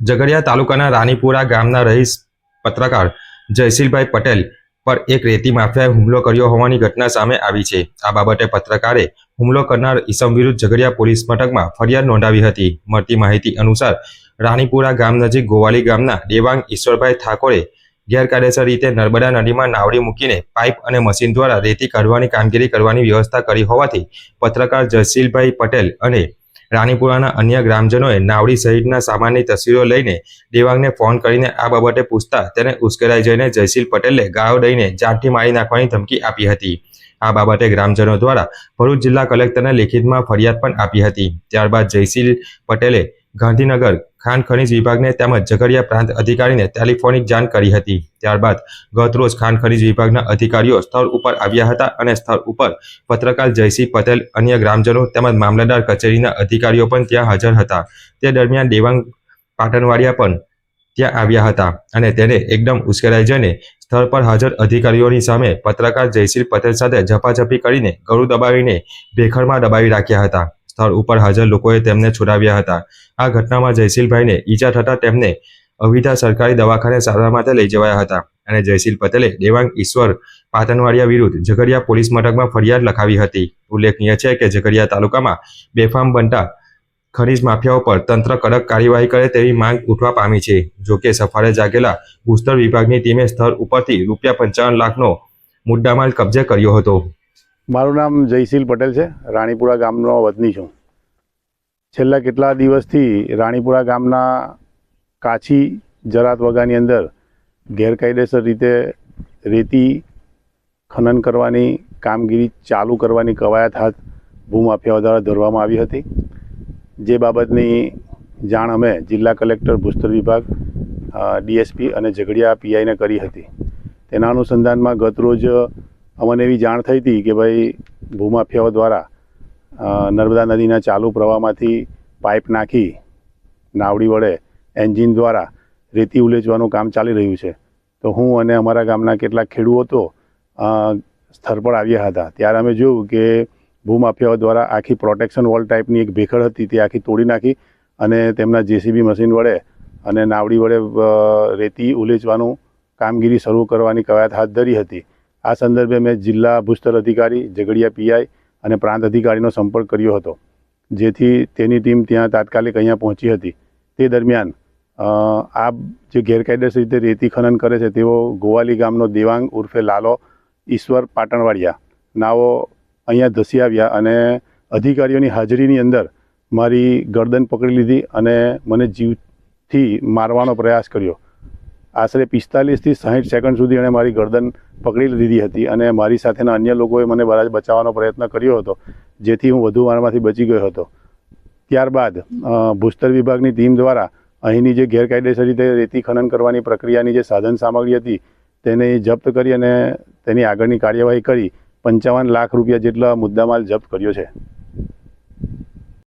ઝઘડિયા તાલુકાના રાનીપુરા ગામના રહીશ પત્રકાર જયશીલભાઈ પટેલ પર એક રેતી માફિયાએ હુમલો કર્યો હોવાની ઘટના સામે આવી છે. આ બાબતે પત્રકારે હુમલો કરનાર ઈસમ વિરુદ્ધ ઝઘડિયા પોલીસ મથકમાં ફરિયાદ નોંધાવી હતી. મળતી માહિતી અનુસાર રાણીપુરા ગામ નજીક ગોવાલી ગામના દેવાંગ ઈશ્વરભાઈ ઠાકોરે ગેરકાયદેસર રીતે નર્મદા નદીમાં નાવડી મૂકીને પાઇપ અને મશીન દ્વારા રેતી કાઢવાની કામગીરી કરવાની વ્યવસ્થા કરી હોવાથી પત્રકાર જયશીલભાઈ પટેલ અને રાણીપુરાના અન્ય ગ્રામજનોએ નાવડી સહિતના સામાનની તસવીરો લઈને દેવાંગને ફોન કરીને આ બાબતે પૂછતા તેને ઉશ્કેરાઈ જઈને જયશીલ પટેલે ગાળો દઈને જાનથી મારી નાખવાની ધમકી આપી હતી. આ બાબતે ગ્રામજનો દ્વારા ભરૂચ જિલ્લા કલેક્ટરને લેખિતમાં ફરિયાદ પણ આપી હતી. ત્યારબાદ જયશીલ પટેલે ગાંધીનગર ખાણ ખનીજ વિભાગને તેમજ ઝઘડિયા પ્રાંત અધિકારીને ટેલિફોનિક જાણ કરી હતી. ત્યારબાદ ગતરોજ ખાણ ખનીજ વિભાગના અધિકારીઓ સ્થળ ઉપર આવ્યા હતા અને સ્થળ ઉપર પત્રકાર જયસિંહ પટેલ, અન્ય ગ્રામજનો તેમજ મામલતદાર કચેરીના અધિકારીઓ પણ ત્યાં હાજર હતા. તે દરમિયાન દેવાંગ પાટણવાડિયા પણ ત્યાં આવ્યા હતા અને તેને એકદમ ઉશ્કેરાઈ જઈને સ્થળ પર હાજર અધિકારીઓની સામે પત્રકાર જયસિંહ પટેલ સાથે ઝપાઝપી કરીને ગળું દબાવીને ભેખડમાં દબાવી રાખ્યા હતા. સ્થળ ઉપર હાજર લોકોએ તેમને છોડાવ્યા હતા. આ ઘટનામાં જયશીલભાઈને ઈજા થતાં તેમને અવિધા સરકારી દવાખાને સારવાર માટે લઈ જવાયા હતા અને જયશીલ પટેલે દેવાંગ ઈશ્વર પાતનવાડિયા વિરુદ્ધ ઝઘડિયા પોલીસ મથકમાં ફરિયાદ લખાવી હતી. ઉલ્લેખનીય છે કે ઝઘડિયા તાલુકામાં બેફામ બનતા ખનીજ માફિયાઓ પર તંત્ર કડક કાર્યવાહી કરે તેવી માંગ ઉઠવા પામી છે. જોકે સફાળે જાગેલા ભૂસ્તર વિભાગની ટીમે સ્થળ ઉપરથી રૂપિયા પંચાવન લાખનો મુદ્દામાલ કબજે કર્યો હતો. મારું નામ જયશીલ પટેલ છે. રાણીપુરા ગામનો વતની છું. છેલ્લા કેટલા દિવસથી રાણીપુરા ગામના કાછી જરાત વગાની અંદર ગેરકાયદેસર રીતે રેતી ખનન કરવાની કામગીરી ચાલુ કરવાની કવાયત હાથ ભૂમાફિયાઓ દ્વારા ધરવામાં આવી હતી. જે બાબતની જાણ અમે જિલ્લા કલેક્ટર, ભૂસ્તર વિભાગ ડીએસપી અને ઝઘડિયા પીઆઈને કરી હતી. તેના અનુસંધાનમાં ગતરોજ અમને એવી જાણ થઈ હતી કે ભાઈ, ભૂમાફિયાઓ દ્વારા નર્મદા નદીના ચાલુ પ્રવાહમાંથી પાઇપ નાખી, નાવડી વડે એન્જિન દ્વારા રેતી ઉલેચવાનું કામ ચાલી રહ્યું છે. તો હું અને અમારા ગામના કેટલાક ખેડૂતો સ્થળ પર આવ્યા હતા. ત્યારે અમે જોયું કે ભૂમાફિયાઓ દ્વારા આખી પ્રોટેક્શન વોલ ટાઈપની એક ભેખડ હતી, તે આખી તોડી નાખી અને તેમના જેસીબી મશીન વડે અને નાવડી વડે રેતી ઉલેચવાનું કામગીરી શરૂ કરવાની કવાયત હાથ ધરી હતી. આ સંદર્ભે મેં જિલ્લા ભૂસ્તર અધિકારી ઝઘડિયા પીઆઈ અને પ્રાંત અધિકારીનો સંપર્ક કર્યો હતો, જેથી તેની ટીમ ત્યાં તાત્કાલિક અહીંયા પહોંચી હતી. તે દરમિયાન આ જે ગેરકાયદેસર રીતે રેતી ખનન કરે છે તેઓ ગોવાલી ગામનો દેવાંગ ઉર્ફે લાલો ઈશ્વર પાટણવાડિયા, નાઓ અહીંયા ધસી આવ્યા અને અધિકારીઓની હાજરીની અંદર મારી ગરદન પકડી લીધી અને મને જીવથી મારવાનો પ્રયાસ કર્યો. આશરે પિસ્તાલીસથી સાહીઠ સેકન્ડ સુધી એણે મારી ગરદન પકડી લીધી હતી અને મારી સાથેના અન્ય લોકોએ મને બરાજ બચાવવાનો પ્રયત્ન કર્યો હતો, જેથી હું વધુ મારમાંથી બચી ગયો હતો. ત્યારબાદ ભૂસ્તર વિભાગની ટીમ દ્વારા અહીંની જે ગેરકાયદેસર રીતે રેતી ખનન કરવાની પ્રક્રિયાની જે સાધન સામગ્રી હતી, તેને જપ્ત કરી અને તેની આગળની કાર્યવાહી કરી પંચાવન લાખ રૂપિયા જેટલા મુદ્દામાલ જપ્ત કર્યો છે.